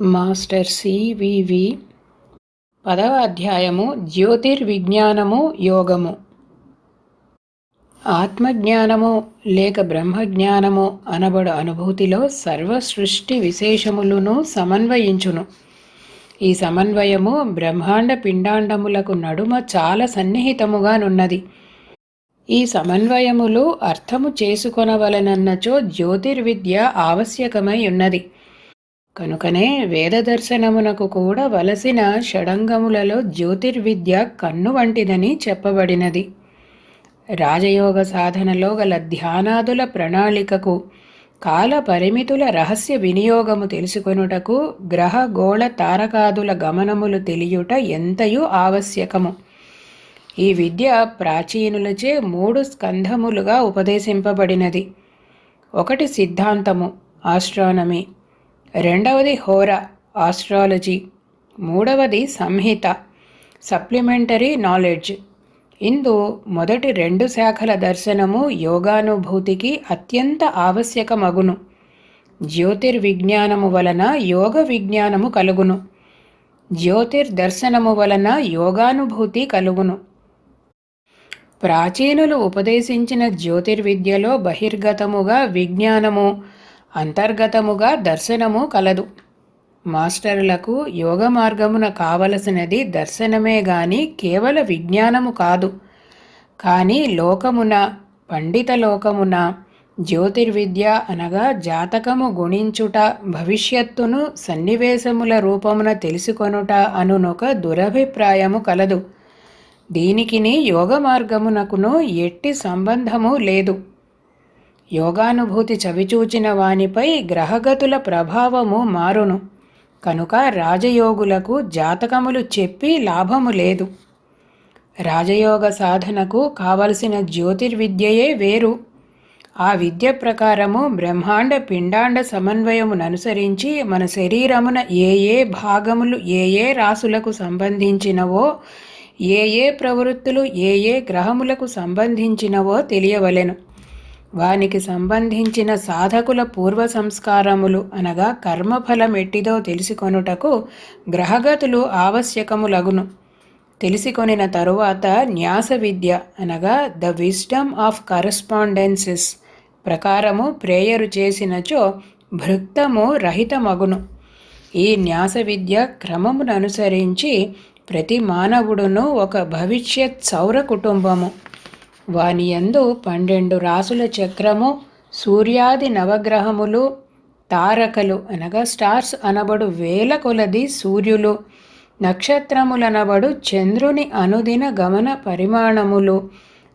Master CVV పదవ అధ్యాయము జ్యోతిర్విజ్ఞానము యోగము. ఆత్మజ్ఞానము లేక బ్రహ్మజ్ఞానము అనబడు అనుభూతిలో సర్వ సృష్టి విశేషములను సమన్వయించును. ఈ సమన్వయము బ్రహ్మాండ పిండాండములకు నడుమ చాలా సన్నిహితముగానున్నది. ఈ సమన్వయములు అర్థము చేసుకొనవలనన్నచో జ్యోతిర్విద్య ఆవశ్యకమై ఉన్నది కనుకనే వేద దర్శనమునకు కూడా వలసిన షడంగములలో జ్యోతిర్విద్య కన్ను వంటిదని చెప్పబడినది. రాజయోగ సాధనలో గల ధ్యానాదుల ప్రణాళికకు కాల పరిమితుల రహస్య వినియోగము తెలుసుకొనుటకు గ్రహ గోళ తారకాదుల గమనములు తెలియుట ఎంతయు ఆవశ్యకము. ఈ విద్య ప్రాచీనులచే మూడు స్కంధములుగా ఉపదేశింపబడినది. ఒకటి సిద్ధాంతము ఆస్ట్రానమీ రెండవది హోరా ఆస్ట్రాలజీ. మూడవది సంహిత సప్లిమెంటరీ నాలెడ్జ్. ఇందు మొదటి రెండు శాఖల దర్శనము యోగానుభూతికి అత్యంత ఆవశ్యకమగును. జ్యోతిర్విజ్ఞానము వలన యోగ విజ్ఞానము కలుగును. జ్యోతిర్దర్శనము వలన యోగానుభూతి కలుగును. ప్రాచీనులు ఉపదేశించిన జ్యోతిర్విద్యలో బహిర్గతముగా విజ్ఞానము అంతర్గతముగా దర్శనము కలదు. మాస్టర్లకు యోగ మార్గమున కావలసినది దర్శనమే గాని కేవల విజ్ఞానము కాదు. కానీ లోకమున పండిత లోకమున జ్యోతిర్విద్య అనగా జాతకము గుణించుట భవిష్యత్తును సన్నివేశముల రూపమున తెలుసుకొనుట అనునొక దురభిప్రాయము కలదు. దీనికిని యోగ మార్గమునకును ఎట్టి సంబంధము లేదు. యోగానుభూతి చవిచూచిన వానిపై గ్రహగతుల ప్రభావము మారును. కనుక రాజయోగులకు జాతకములు చెప్పి లాభము లేదు. రాజయోగ సాధనకు కావలసిన జ్యోతిర్విద్యయే వేరు. ఆ విద్య ప్రకారము బ్రహ్మాండ పిండాండ సమన్వయముననుసరించి మన శరీరమున ఏ ఏ భాగములు ఏ ఏ రాసులకు సంబంధించినవో ఏ ఏ ప్రవృత్తులు ఏ ఏ గ్రహములకు సంబంధించినవో తెలియవలెను. వానికి సంబంధించిన సాధకుల పూర్వ సంస్కారములు అనగా కర్మఫలం ఎట్టిదో తెలుసుకొనుటకు గ్రహగతులు ఆవశ్యకములగును. తెలుసుకొనిన తరువాత న్యాస విద్య అనగా ద విజ్డమ్ ఆఫ్ కరస్పాండెన్సెస్ ప్రకారము ప్రేయరు చేసినచో భృక్తము రహితమగును. ఈ న్యాస విద్య క్రమమును అనుసరించి ప్రతి మానవుడును ఒక భవిష్యత్ సౌర కుటుంబము. వాని యందు పన్నెండు రాసుల చక్రము సూర్యాది నవగ్రహములు తారకలు అనగా స్టార్స్ అనబడు వేల కొలది సూర్యులు నక్షత్రములనబడు చంద్రుని అనుదిన గమన పరిమాణములు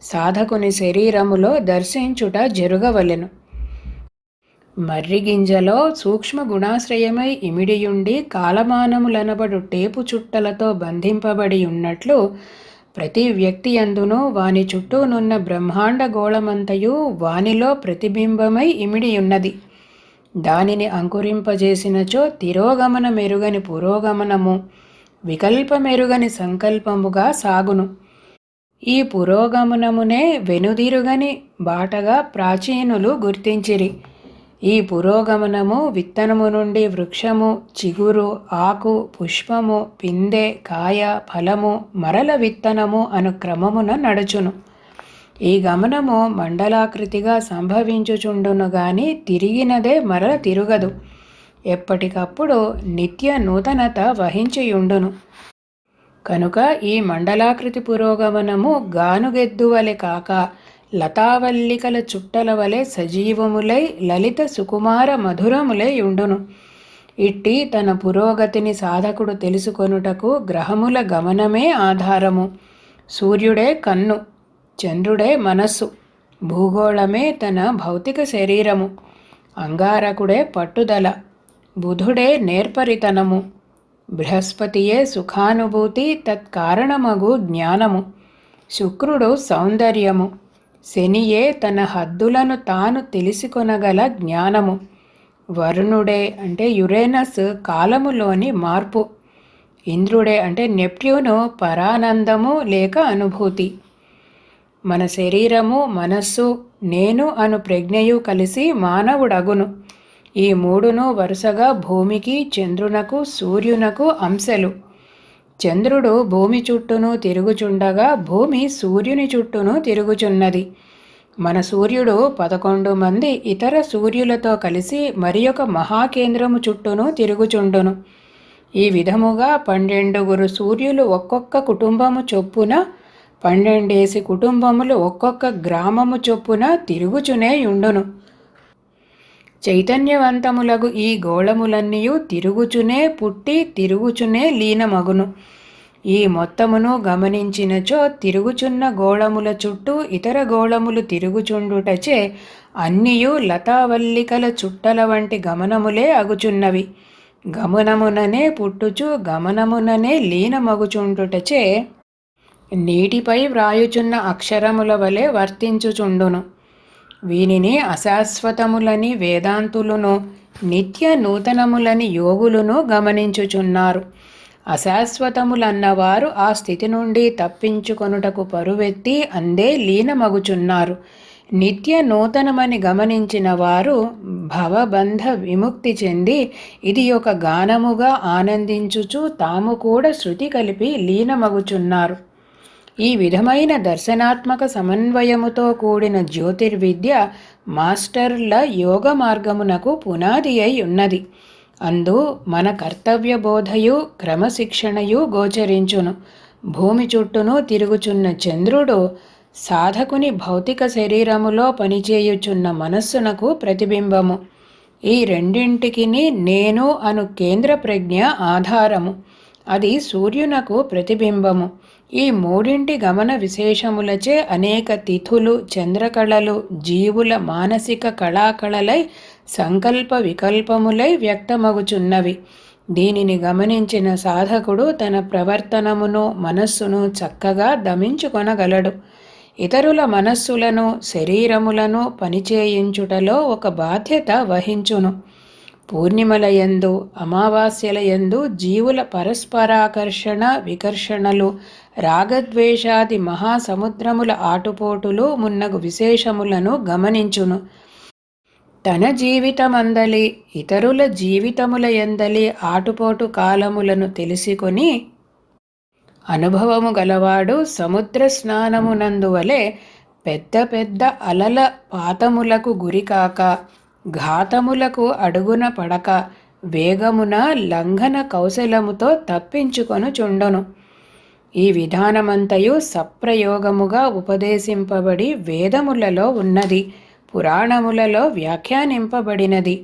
సాధకుని శరీరములో దర్శించుట జరుగవలెను. మర్రిగింజలో సూక్ష్మ గుణాశ్రయమై ఇమిడియుండి కాలమానములనబడు టేపు చుట్టలతో బంధింపబడి ఉన్నట్లు ప్రతి వ్యక్తి అందును వాని చుట్టూనున్న బ్రహ్మాండ గోళమంతయు వానిలో ప్రతిబింబమై ఇమిడియున్నది. దానిని అంకురింపజేసినచో తిరోగమన మెరుగని పురోగమనము వికల్ప మెరుగని సంకల్పముగా సాగును. ఈ పురోగమనమునే వెనుదిరుగని బాటగా ప్రాచీనులు గుర్తించిరి. ఈ పురోగమనము విత్తనము నుండి వృక్షము చిగురు ఆకు పుష్పము పిందె కాయ ఫలము మరల విత్తనము అను క్రమమున నడుచును. ఈ గమనము మండలాకృతిగా సంభవించుచుండును గాని తిరిగినదే మరల తిరుగదు. ఎప్పటికప్పుడు నిత్య నూతనత వహించియుండును. కనుక ఈ మండలాకృతి పురోగమనము గానుగెద్దువలె కాక లతావల్లికల చుట్టల వలె సజీవములై లలిత సుకుమార మధురములై ఉండును. ఇట్టి తన పురోగతిని సాధకుడు తెలుసుకొనుటకు గ్రహముల గమనమే ఆధారము. సూర్యుడే కన్ను చంద్రుడే మనస్సు భూగోళమే తన భౌతిక శరీరము. అంగారకుడే పట్టుదల బుధుడే నేర్పరితనము. బృహస్పతియే సుఖానుభూతి తత్కారణమగు జ్ఞానము. శుక్రుడు సౌందర్యము. శనియే తన హద్దులను తాను తెలుసుకొనగల జ్ఞానము. వరుణుడే అంటే యురేనస్ కాలములోని మార్పు. ఇంద్రుడే అంటే నెప్ట్యూను పరానందము లేక అనుభూతి. మన శరీరము మనస్సు నేను అను ప్రజ్ఞయు కలిసి మానవుడగును. ఈ మూడును వరుసగా భూమికి చంద్రునకు సూర్యునకు అంశలు. చంద్రుడు భూమి చుట్టూను తిరుగుచుండగా భూమి సూర్యుని చుట్టూను తిరుగుచున్నది. మన సూర్యుడు పదకొండు మంది ఇతర సూర్యులతో కలిసి మరి ఒక మహాకేంద్రము చుట్టూను తిరుగుచుండును. ఈ విధముగా పన్నెండుగురు సూర్యులు ఒక్కొక్క కుటుంబము చొప్పున పన్నెండేసి కుటుంబములు ఒక్కొక్క గ్రామము చొప్పున తిరుగుచునే ఉండును చైతన్యవంతములగు ఈ గోళములన్నీయు తిరుగుచునే పుట్టి తిరుగుచునే లీనమగును. ఈ మొత్తమును గమనించినచో తిరుగుచున్న గోళముల చుట్టూ ఇతర గోళములు తిరుగుచుండుటచే అన్నియు లతావల్లికల చుట్టల వంటి గమనములే అగుచున్నవి. గమనముననే పుట్టుచు గమనముననే లీనమగుచుండుటచే నీటిపై వ్రాయుచున్న అక్షరముల వలె వర్తించుచుండును. వీనిని అశాశ్వతములని వేదాంతులను నిత్య నూతనములని యోగులను గమనించుచున్నారు. అశాశ్వతములన్నవారు ఆ స్థితి నుండి తప్పించుకొనుటకు పరువెత్తి అందే లీనమగుచున్నారు. నిత్య నూతనమని గమనించిన వారు భవబంధ విముక్తి చెంది ఇది ఒక గానముగా ఆనందించుచు తాము కూడా శృతి కలిపి లీనమగుచున్నారు. ఈ విధమైన దర్శనాత్మక సమన్వయముతో కూడిన జ్యోతిర్విద్య మాస్టర్ల యోగ మార్గమునకు పునాది అయి ఉన్నది. అందు మన కర్తవ్య బోధయు క్రమశిక్షణయు గోచరించును. భూమి చుట్టూను తిరుగుచున్న చంద్రుడు సాధకుని భౌతిక శరీరములో పనిచేయుచున్న మనస్సునకు ప్రతిబింబము. ఈ రెండింటికి నేను అను కేంద్ర ప్రజ్ఞ ఆధారము. అది సూర్యునకు ప్రతిబింబము. ఈ మూడింటి గమన విశేషములచే అనేక తిథులు చంద్రకళలు జీవుల మానసిక కళాకళలై సంకల్ప వికల్పములై వ్యక్తమగుచున్నవి. దీనిని గమనించిన సాధకుడు తన ప్రవర్తనమును మనస్సును చక్కగా దమించుకొనగలడు. ఇతరుల మనస్సులను శరీరములను పనిచేయించుటలో ఒక బాధ్యత వహించును. పూర్ణిమలయందు అమావాస్యలయందు జీవుల పరస్పరాకర్షణ వికర్షణలు రాగద్వేషాది మహాసముద్రముల ఆటుపోటులు మున్నగు విశేషములను గమనించును. తన జీవితమందలి ఇతరుల జీవితముల ఎందలి ఆటుపోటు కాలములను తెలుసుకొని అనుభవము గలవాడు సముద్ర స్నానమునందువలే పెద్ద పెద్ద అలల పాతములకు గురికాక ఘాతములకు అడుగున పడక వేగమున లంఘన కౌశలముతో తప్పించుకొను చుండను ఈ విధానమంతయు సప్రయోగముగా ఉపదేశింపబడి వేదములలో ఉన్నది పురాణములలో వ్యాఖ్యానింపబడినది.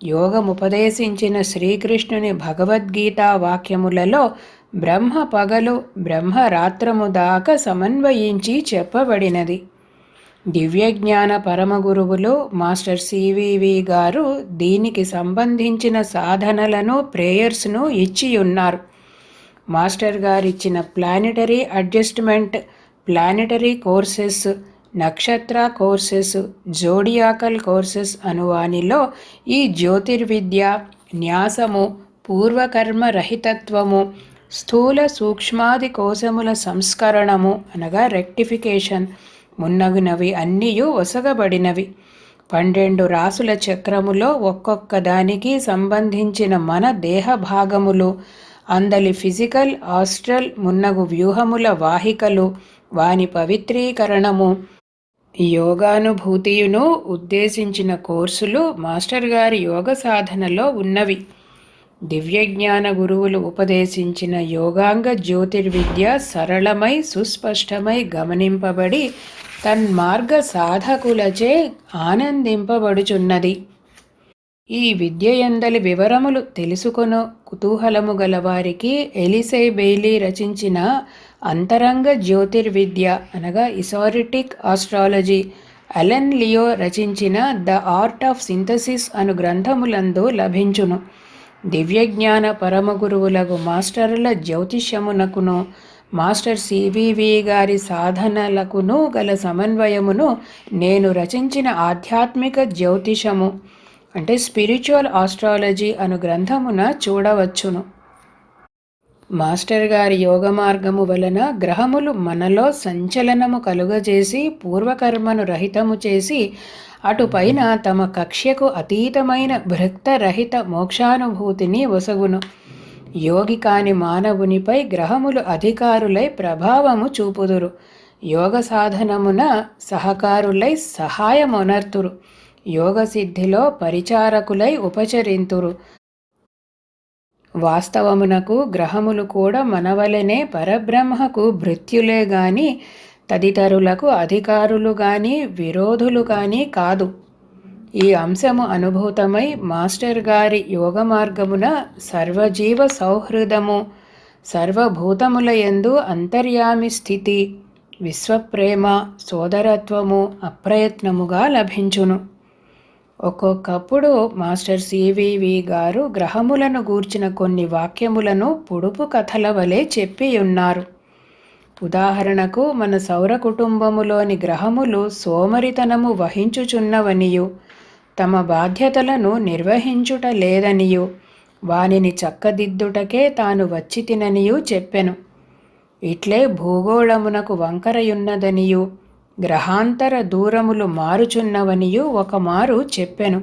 యోగముపదేశించిన శ్రీకృష్ణుని భగవద్గీత వాక్యములలో బ్రహ్మ పగలు బ్రహ్మ రాత్రము దాకా సమన్వయించి చెప్పబడినది. దివ్యజ్ఞాన పరమగురువులు మాస్టర్ సివివి గారు దీనికి సంబంధించిన సాధనలను ప్రేయర్స్ను ఇచ్చి ఉన్నారు మాస్టర్ గారు ఇచ్చిన ప్లానిటరీ అడ్జస్ట్మెంట్ ప్లానిటరీ కోర్సెస్ నక్షత్ర కోర్సెస్ జోడియాకల్ కోర్సెస్ అనువానిలో ఈ జ్యోతిర్విద్య న్యాసము పూర్వకర్మ రహితత్వము స్థూల సూక్ష్మాది కోశముల సంస్కరణము అనగా రెక్టిఫికేషన్ మున్నగునవి అన్నీయు ఒసగబడినవి. పన్నెండు రాసుల చక్రములో ఒక్కొక్క దానికి సంబంధించిన మన దేహ భాగములు అందలి ఫిజికల్ ఆస్ట్రల్ మున్నగు వ్యూహముల వాహికలు వాని పవిత్రీకరణము. యోగానుభూతియును ఉద్దేశించిన కోర్సులు మాస్టర్ గారి యోగ సాధనలో ఉన్నవి. దివ్యజ్ఞాన గురువులు ఉపదేశించిన యోగాంగ జ్యోతిర్విద్య సరళమై సుస్పష్టమై గమనింపబడి తన్మార్గ సాధకులచే ఆనందింపబడుచున్నది. ఈ విద్యయందలి వివరములు తెలుసుకొను కుతూహలము గలవారికి ఎలిసై బెయిలీ రచించిన అంతరంగ జ్యోతిర్విద్య అనగా ఇసారిటిక్ ఆస్ట్రాలజీ. అలెన్ లియో రచించిన ద ఆర్ట్ ఆఫ్ సింథసిస్ అను గ్రంథములందు లభించును. దివ్యజ్ఞాన పరమగురువులకు మాస్టర్ల జ్యోతిష్యమునకును మాస్టర్ సివివి గారి సాధనలకును గల సమన్వయమును నేను రచించిన ఆధ్యాత్మిక జ్యోతిషము. అంటే స్పిరిచువల్ ఆస్ట్రాలజీ అను గ్రంథమున చూడవచ్చును. మాస్టర్ గారి యోగ మార్గము వలన గ్రహములు మనలో సంచలనము కలుగజేసి పూర్వకర్మను రహితము చేసి అటుపైన తమ కక్ష్యకు అతీతమైన భృక్తరహిత మోక్షానుభూతిని ఒసగును. యోగి కాని మానవునిపై గ్రహములు అధికారులై ప్రభావము చూపుదురు. యోగ సాధనమున సహకారులై సహాయమునర్తురు. యోగ సిద్ధిలో పరిచారకులై ఉపచరింతురు. వాస్తవమునకు గ్రహములు కూడా మనవలనే పరబ్రహ్మకు భృత్యులే గాని తదితరులకు అధికారులు గాని విరోధులు కానీ కాదు. ఈ అంశము అనుభూతమై మాస్టర్ గారి యోగ మార్గమున సర్వజీవ సౌహృదము సర్వభూతముల యందు అంతర్యామి స్థితి విశ్వప్రేమ సోదరత్వము అప్రయత్నముగా లభించును. ఒక్కొక్కప్పుడు మాస్టర్ సివివి గారు గ్రహములను గూర్చిన కొన్ని వాక్యములను పొడుపు కథల వలె చెప్పి ఉన్నారు ఉదాహరణకు మన సౌర కుటుంబములోని గ్రహములు సోమరితనము వహించుచున్నవనియు తమ బాధ్యతలను నిర్వహించుట లేదనియు వానిని చక్కదిద్దుటకే తాను వచ్చి తిననియు చెప్పెను. ఇట్లే భూగోళమునకు వంకరయున్నదనియు గ్రహాంతర దూరములు మారుచున్నవనియు ఒకమారు చెప్పెను.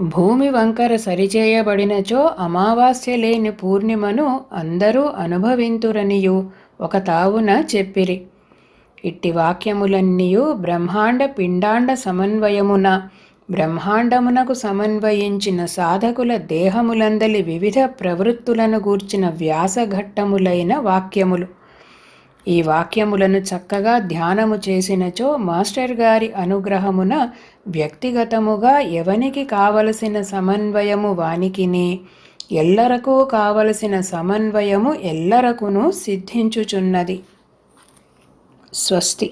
భూమి వంకర సరిచేయబడినచో అమావాస్య లేని పూర్ణిమను అందరూ అనుభవింతురనియు ఒక తావున చెప్పిరి. ఇట్టి వాక్యములన్నీయు బ్రహ్మాండ పిండాండ సమన్వయమున బ్రహ్మాండమునకు సమన్వయించిన సాధకుల దేహములందలి వివిధ ప్రవృత్తులను గూర్చిన వ్యాసఘట్టములైన వాక్యములు. ఈ వాక్యములను చక్కగా ధ్యానము చేసినచో మాస్టర్ గారి అనుగ్రహమున వ్యక్తిగతముగా ఎవనికి కావలసిన సమన్వయము వానికిని ఎల్లరకు కావలసిన సమన్వయము ఎల్లరకును సిద్ధించుచున్నది. స్వస్తి.